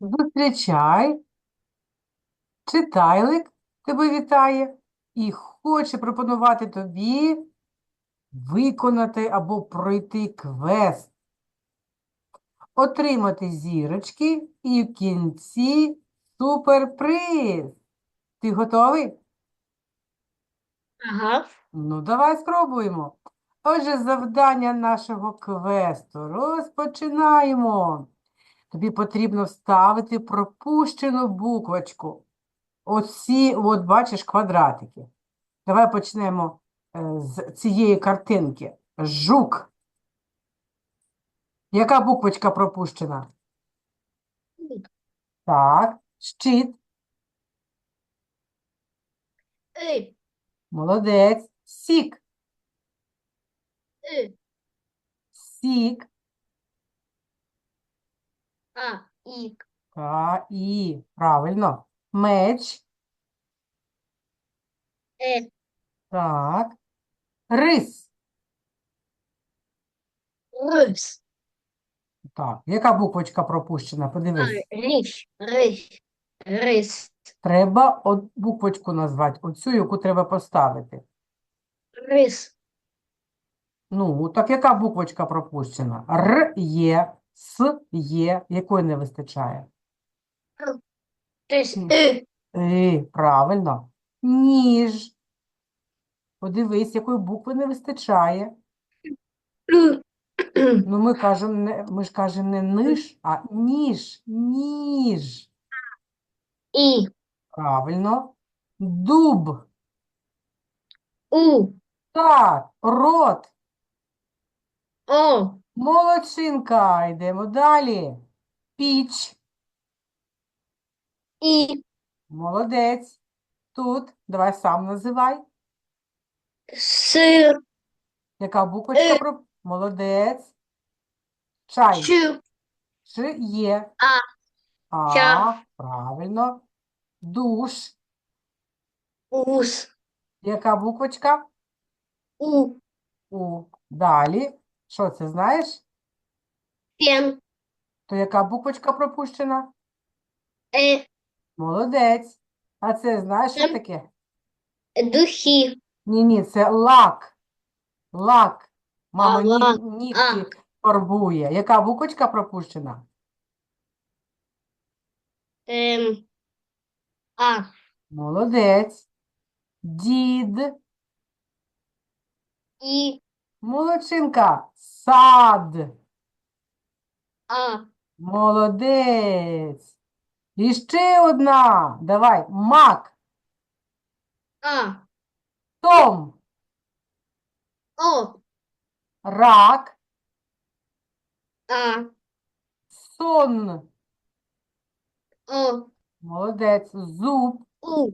Зустрічай, читайлик тебе вітає і хоче пропонувати тобі виконати або пройти квест, отримати зірочки і в кінці суперприз. Ти готовий? Ага. Ну, давай спробуємо. Отже, завдання нашого квесту розпочинаємо. Тобі потрібно вставити пропущену буквочку. Оці, от бачиш, квадратики. Давай почнемо е, з цієї картинки. Жук. Яка буквочка пропущена? Так, щит. И, Молодець. Сік. и, Сік. а, и, Та, і. Правильно. Меч. э, Так. Рис. рыс, Так. Яка буквочка пропущена? а, Подивись. рысь, рысь, рыс, Треба от буквочку назвати. Оцю, яку треба поставити. рыс, Ну, так яка буквочка пропущена? Р є, С є, якої не вистачає? то есть М. э, Е, правильно. Ніж. Подивись, якої букви не вистачає. Ну, ми кажемо, не, ми ж кажемо не ниж, а ніж. Ніж. и, Правильно. Дуб. у, Так, рот. о, Молодчинка. Йдемо далі. Піч. и, Молодець. Тут. Давай сам називай. сыр, Яка буквочка Е. про... Молодець. Чай. чу, Чи є. А. А, Ча. правильно. Душ. ус, Яка буквочка? у, У. Далі. Що це, знаєш? пен, То яка буквочка пропущена? э, Молодець. А це знаєш, що Ем. таке? духи, Ні-ні, це лак. Лак. Мама ні- лак. нігті фарбує. Яка буквочка пропущена? эм, а, Молодець. Дід. и, Молодчинка. Сад. а, Молодець. І ще одна. Давай. Мак. а, Том. о, Рак. а, Сон. о, Молодець. Зуб. у,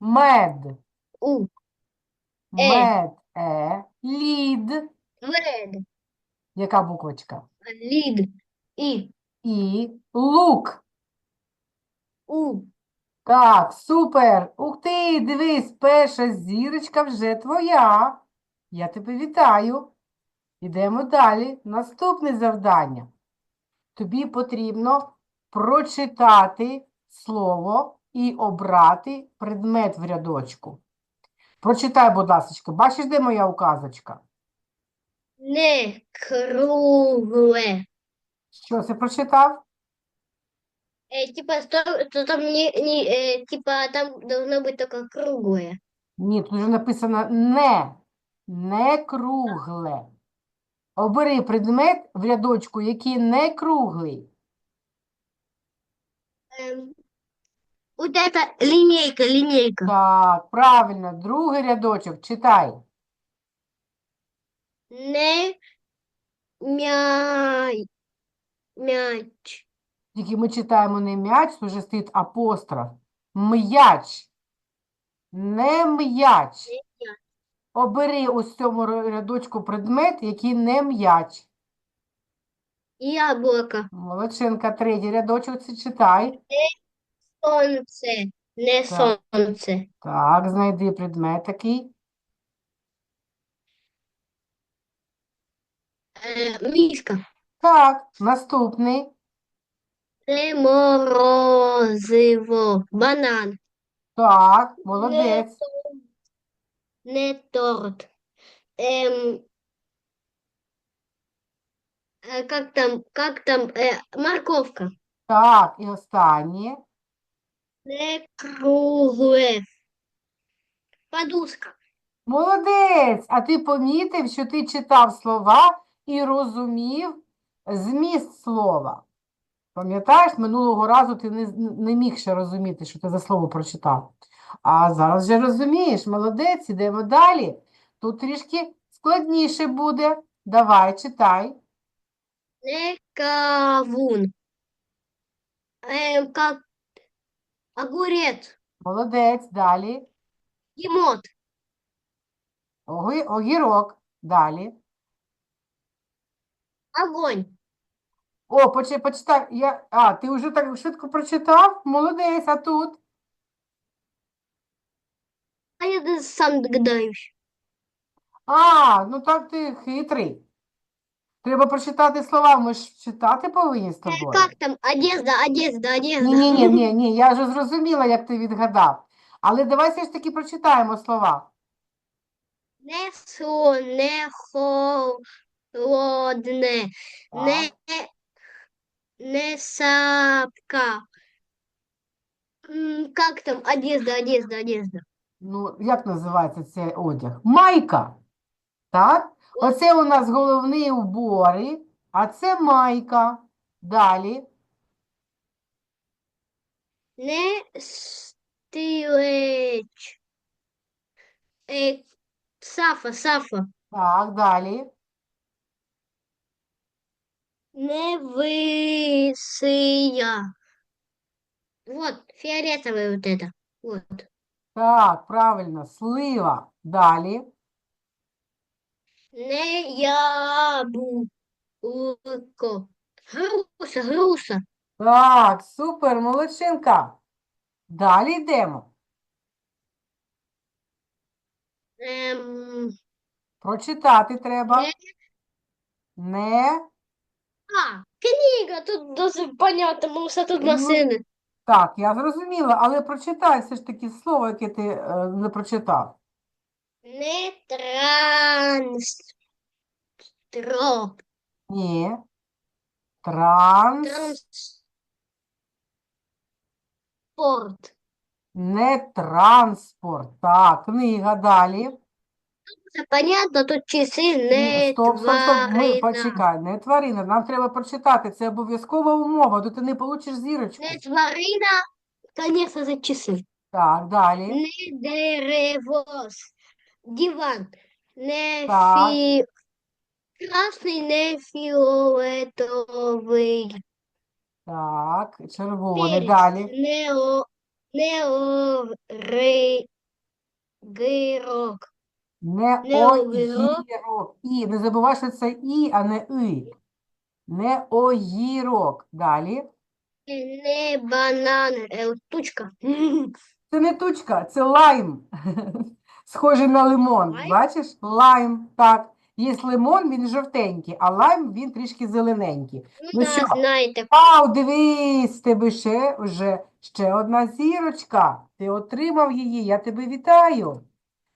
Мед. у, Е. Мед. Е. Лід. вед, Яка буквочка? лид, и, І. Лук. у, Так, супер. Ух ти, дивись, перша зірочка вже твоя. Я тебе вітаю. Ідемо далі. Наступне завдання. Тобі потрібно прочитати слово і обрати предмет в рядочку. Прочитай, будь ласка. Бачиш, де моя указочка? не кругле. Що це прочитав? Э, типа, что, то там не, не э, типа, там должно быть только круглое. Ні, тут вже написано не. Не кругле. Обери предмет в рядочку, який не круглий. Эм, вот это линейка, линейка. Так, правильно. Другий рядочок. Читай. Не мяй, мяч. Тільки ми читаємо не м'яч, тут вже стоїть апостроф. М'яч. Не м'яч. Обери в цьому рядочку предмет, який не м'яч. Яблоко. Молодчинка, третій рядочок це читай. Солнце. Не Так. солнце. Так, знайди предмет такий. Миска. Так, наступний. Не морозиво. Банан. Так, молодець. Не торт. Эм, э, как там, как там, э, морковка. Так, і останнє. Не кругле. Подушка. Молодець! А ти помітив, що ти читав слова і розумів зміст слова. Пам'ятаєш, минулого разу ти не, не міг ще розуміти, що ти за слово прочитав. А зараз вже розумієш, молодець, ідемо далі. Тут трішки складніше буде. Давай, читай. Не кавун. Эм, как огурец. Молодець, далі. Емот. Оги- Огірок, далі. Огонь. О, почи, почитай. Я... А, ти вже так швидко прочитав? Молодець, а тут? А я сам догадаюсь. А, ну так ти хитрий. Треба прочитати слова, ми ж читати повинні з тобою. как там? Одежда, одежда, одежда. Ні, ні, ні, ні, ні, я вже зрозуміла, як ти відгадав. Але давай все ж таки прочитаємо слова. Не сон, не холодне, не, не сапка. М, Как там? Одежда, одежда, одежда. Ну, як називається цей одяг? Майка. Так? Оце у нас головні убори, а це майка. Далі. Не стилеч. Е, сафа, сафа. Так, далі. Не высия. Вот, фиолетовый вот это. Вот. Так, правильно, слива. Далі. Не яблуко. Груша, груша. Так, супер, молодчинка. Далі йдемо. Эм, Прочитати треба. Не. Не. а, книга, тут даже понятно, потому что тут Ну. Так, я зрозуміла, але прочитай все ж таки слово, яке ти е, не прочитав. Не транстроп. Ні. Транс. Транспорт. Не транспорт. Так, книга далі. Це понятно, тут часи не стоп, стоп, стоп, ми, тварина. почекай, не тварина, нам треба прочитати, це обов'язкова умова, то ти не получиш зірочку. Не тварина, конечно, за часи. Так, далі. Не дерево. Диван. Не Так. фі... Красний, не фіолетовий. Так, червоний, Перець. далі. Не о... Не оригірок. Не Не огірок. огірок. І, не забувай, що це і, а не и. Не огірок. Далі. Не банан. Е, тучка. Це не тучка, це лайм. Схожий на лимон. Лайм? Бачиш? Лайм, так. Є лимон, він жовтенький, а лайм, він трішки зелененький. Ну, Ну да, що? знаєте. Вау, дивись, тебе ще вже ще одна зірочка. Ти отримав її, я тебе вітаю.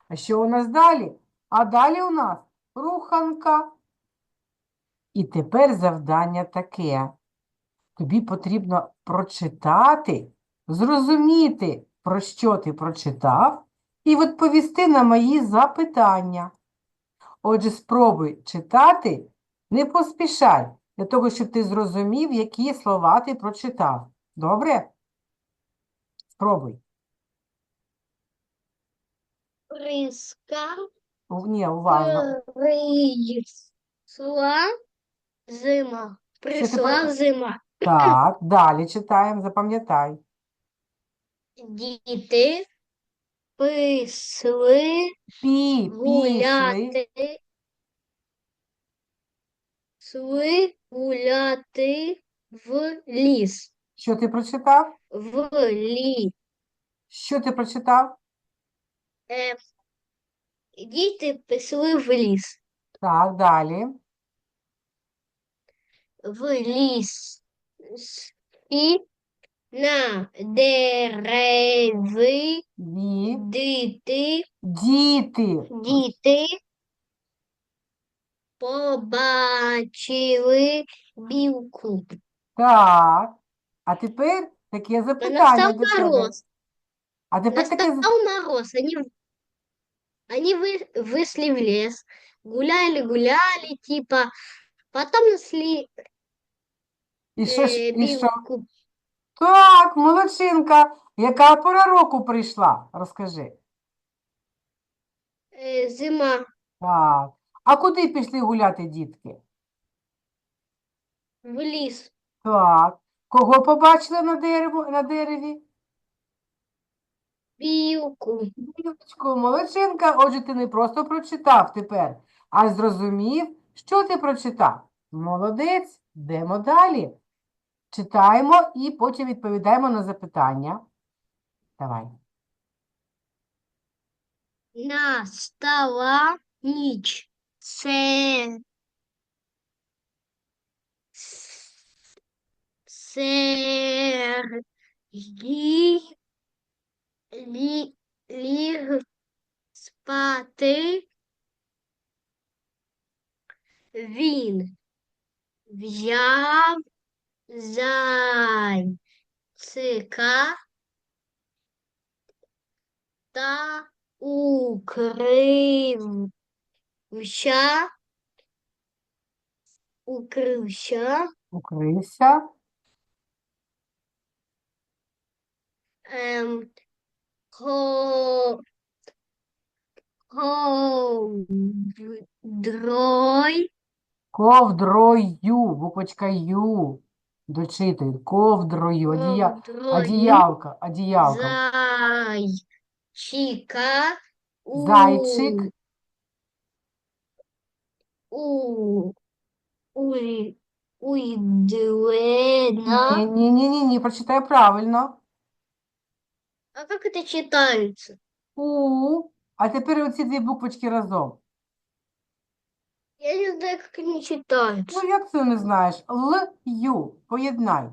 А що у нас далі? А далі у нас руханка. І тепер завдання таке. Тобі потрібно прочитати, зрозуміти, про що ти прочитав, і відповісти на мої запитання. Отже, спробуй читати, не поспішай, для того, щоб ти зрозумів, які слова ти прочитав. Добре? Спробуй. Приска. Ні, уважно. Прийшла зима. Прийшла зима. Так, далі читаємо, запам'ятай. Діти пішли Пі, пішли. гуляти. Пішли гуляти в ліс. Що ти прочитав? В ліс. Що ти прочитав? Е, діти пішли в ліс. Так, далі. В ліс. І на дереві Ві. діти, Діти. діти побачили білку. Так. А тепер таке запитання Настав до тебе. мороз. А тепер таке з- Настал мороз. Они, они вы, вышли в лес, гуляли, гуляли, типа, потом нашли і що ж, э, і що? білку. Так, молодчинка. Яка пора року прийшла? Розкажи. Э, зима Так. А куди пішли гуляти дітки? в ліс. Так. Кого побачили на дереву, на дереві? Білку. Білочку, молодчинка. Отже, ти не просто прочитав тепер, а зрозумів, що ти прочитав. Молодець. Йдемо далі. Читаємо і потім відповідаємо на запитання. Давай. Настала ніч. Це Сергій лі, ліг спати. Він взяв зайцика та укрився, укрився Укрився. ем, ко, ковдрой, Ковдрою. Буквочка Ю. Дочитуй. Ковдрою. Одія... ковдрою Одіялка. Одіялка. зайчика у, Зайчик. у, у, ні, ні, прочитай правильно. А как это читается? У. А тепер оці дві буквочки разом. Я не знаю, как они читаются. Ну, як це не знаєш? Л, Ю. Поєднай.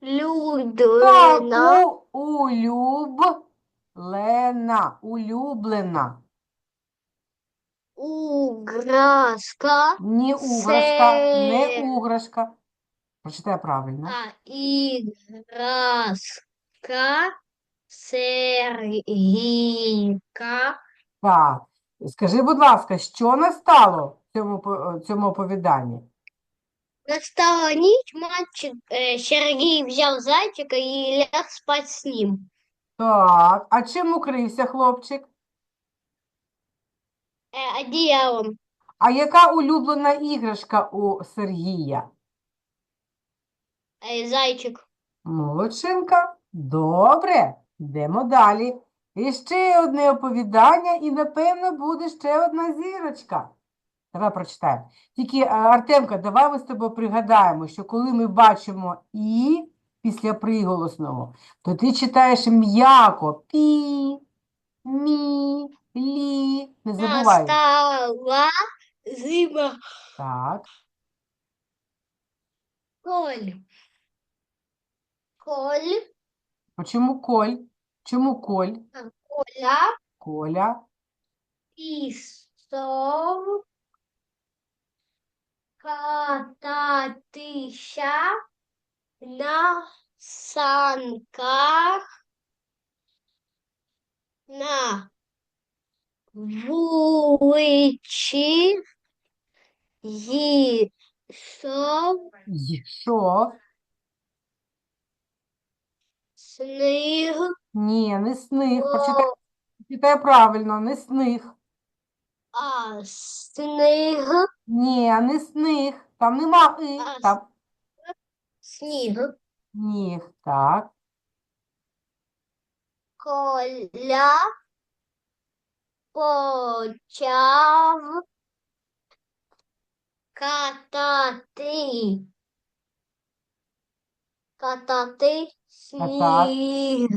Так, Людина, у, улюблена. Улюблена. уграска, Ні уграшка, не Це- уграшка. Прочитай правильно. а играска, Сергійка, Так. Скажи, будь ласка, що настало в цьому, по- цьому оповіданні? Настала ніч, мальчик, э, Сергій взяв зайчика і ляг спать з ним. Так, а чим укрився хлопчик? Э, одеялом. А яка улюблена іграшка у Сергія? Э, зайчик. Молодчинка. Добре, йдемо далі. І ще одне оповідання, і, напевно, буде ще одна зірочка. Давай прочитаємо. Тільки, е, Артемка, давай ми з тобою пригадаємо, що коли ми бачимо «і» після приголосного, то ти читаєш м'яко «пі», «мі», «лі». Не забувай. Настала зима. Так, Коль. Коль. почому коль? Чому коль? Коля Коля. пішов кататися на санках на вулиці йшов Йшов. Сніг. Ні, не сних. Прочитай, прочитай правильно, не сних. А сніг, Ні, не сних. Там нема и. А, Там сніг, сніг. Так. коля почав катати, катати сніг,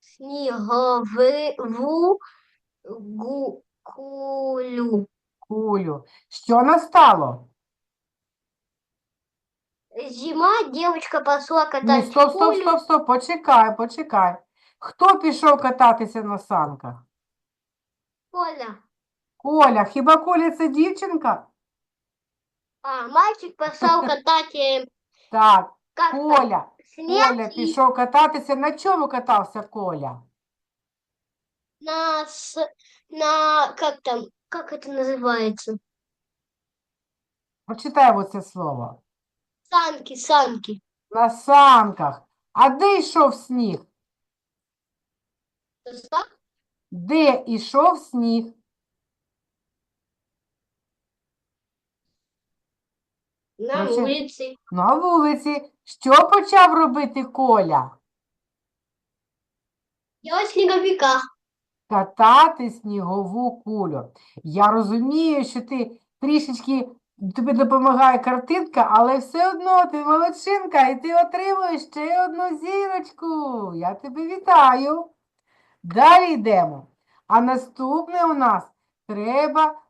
снігову гу- кулю. Кулю. Що настало? Зима, девочка пошла Ні, катать стоп, стоп, стоп, стоп, почекай, почекай. Хто пішов кататися на санках? Коля. Коля, хіба Коля це дівчинка? А, мальчик пошел катать, э, Так, как там, Коля. снег Коля и пішов кататися. На чому катався Коля? на, с- на, как там, как это называется? Прочитай оце слово. Санки, санки. На санках. А де йшов сніг? Так? Де йшов сніг? На Короче, улице. На вулиці. Що почав робити Коля? Делать снеговика. Катати снігову кулю. Я розумію, що ти трішечки тобі допомагає картинка, але все одно ти молодчинка, і ти отримуєш ще одну зірочку. Я тебе вітаю. Далі йдемо. А наступне у нас треба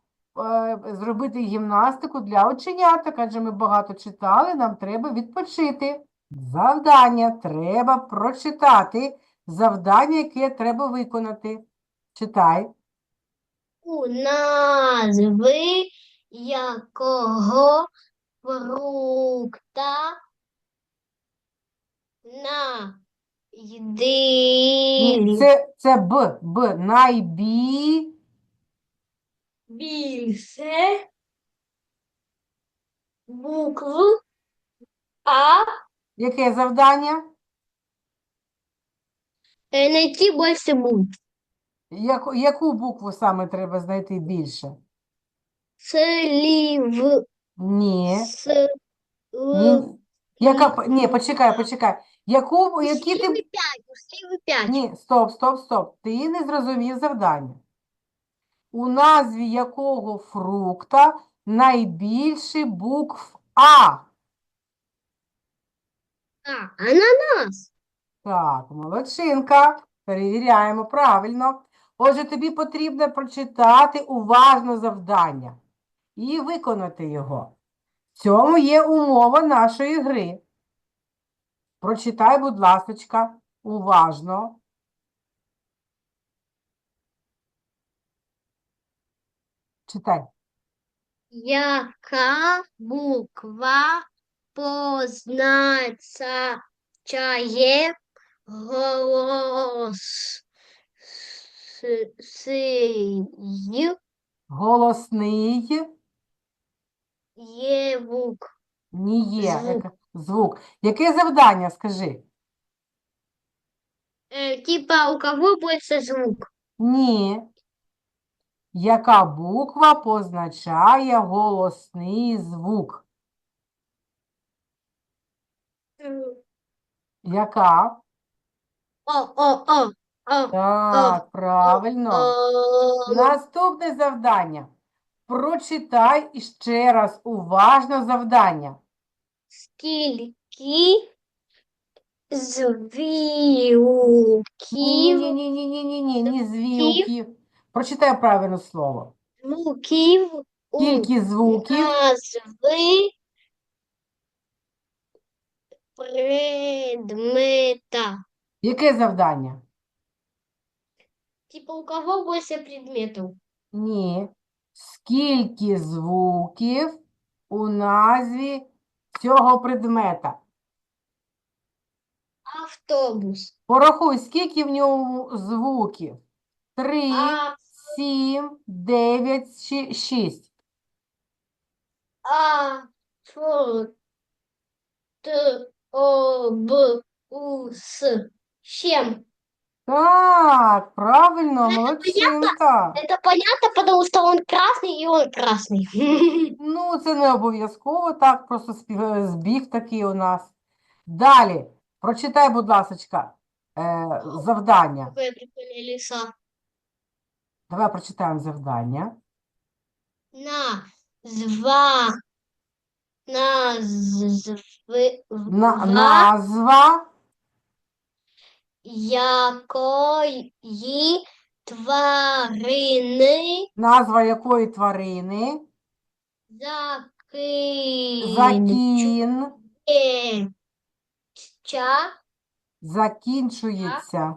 зробити гімнастику для оченяток, адже ми багато читали, нам треба відпочити. Завдання треба прочитати. Завдання, яке треба виконати. Читай. У назви якого фрукта на Ні, це, це Б, Б. Найбі. Більше букв А Яке завдання? е, найти більше букв. Яку, яку букву саме треба знайти більше? Слів. Ні. С, Ні. Яка, ні, почекай, почекай. Яку, які ти... 5, сливи 5. Ні, стоп, стоп, стоп. Ти не зрозумів завдання. У назві якого фрукта найбільше букв А? А, ананас. Так, молодчинка. Перевіряємо правильно. Отже, тобі потрібно прочитати уважно завдання і виконати його. В цьому є умова нашої гри. Прочитай, будь ласочка, уважно. Читай. Яка буква позначає голос сий Голосний є звук. не є Звук. звук. Яке завдання, скажи? Э, типа у кого больше звук? Ні. Яка буква позначає голосний звук? Яка? О, о, о, о, Так, правильно. Наступне завдання. Прочитай іще раз уважно завдання. Скільки звуків Ні-ні-ні-ні-ні-ні, ні звуків. Прочитай правильне слово. звуків у Скільки звуків? назви предмета. Яке завдання? Типа у кого больше предметов? Ні. Скільки звуків у назві цього предмета? Автобус. Порахуй, скільки в ньому звуків? Три, А, сім, дев'ять, щі- шість. а, фо, т, о, б, у, с. Чем? Так, правильно, Ну, это молодчинка. Это понятно, потому что он красный и он красный. Ну, це не обов'язково, так, просто спів- збіг такий у нас. Далі, прочитай, будь ласочка, е, завдання. Какое прикольное леса. Давай прочитаємо завдання. На, зва, на, зв, На, ва, назва якої тварини Назва якої тварини? Закін. Е, Закінчується.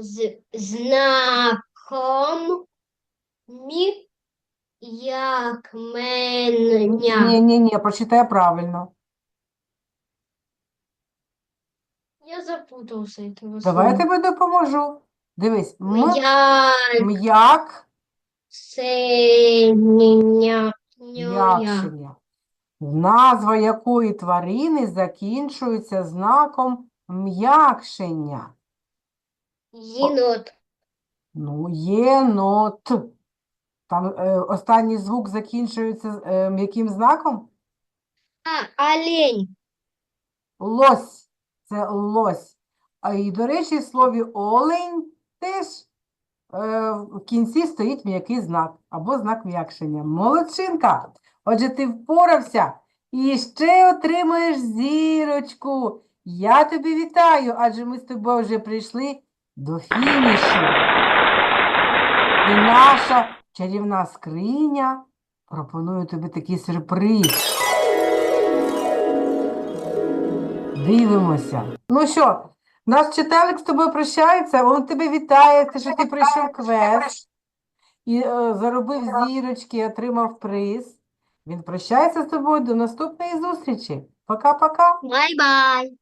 З, знаком мі, як мене. Ні, ні, ні, прочитай правильно. Я запутался этого Давай я тобі допоможу. Дивись, м, Я м'як, сеня, м'якшення. Назва якої тварини закінчується знаком м'якшення. Енот. Ну, єнот. Там е, останній звук закінчується е, м'яким знаком? А, олень. Лось. Це лось. А і, до речі, в слові олень теж е, в кінці стоїть м'який знак або знак м'якшення. Молодчинка! Отже, ти впорався і ще отримаєш зірочку. Я тобі вітаю, адже ми з тобою вже прийшли до фінішу. І наша чарівна скриня пропонує тобі такий сюрприз. Дивимося. Ну що, наш читалик з тобою прощається, він тебе вітає, що ти пройшов квест і е, заробив зірочки, отримав приз. Він прощається з тобою до наступної зустрічі. Пока-пока. Бай-бай.